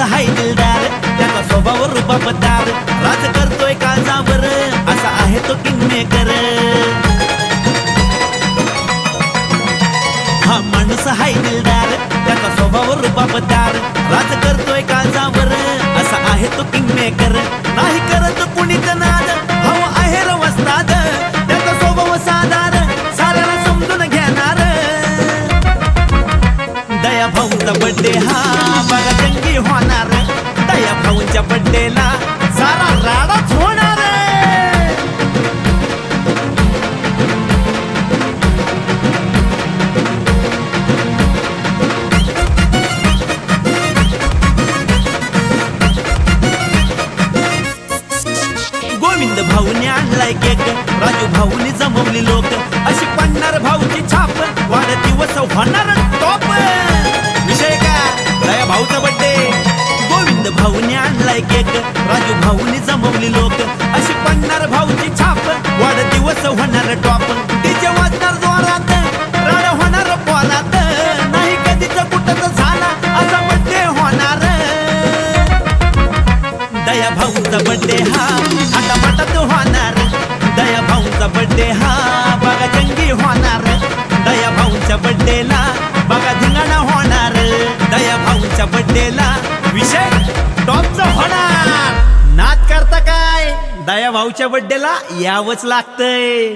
असा माणूस हाय दिलदार त्याचा स्वभाव रुबाबदार राज करतोय काळजावर असा आहे तो किंगमेकर हा माणूस हाय दिलदार त्याचा स्वभाव रुबाबदार राज करतोय काळजावर असा आहे तो किंगमेकर नाही करत कुणीच नाद भाऊ आहे रवस्ताद. त्याचा स्वभाव साधार साऱ्याला समजून घेणार. दया भाऊचा बड्डे हा बघा गोविंद भाऊने आणलाय केक. राजू भाऊने जमवली लोक. अशी पडणार भाऊची छाप. वाढदिवस होणार टॉप. विषय का दया भाऊचा बड्डे गोविंद भाऊने आणलाय केक. राजू भाऊने जमवली लोक. अशी पडणार भाऊची छाप. बड्डेला विषय टॉपचा होणार. नाच करता काय? दया भाऊच्या बड्डेला यावंच लागतंय.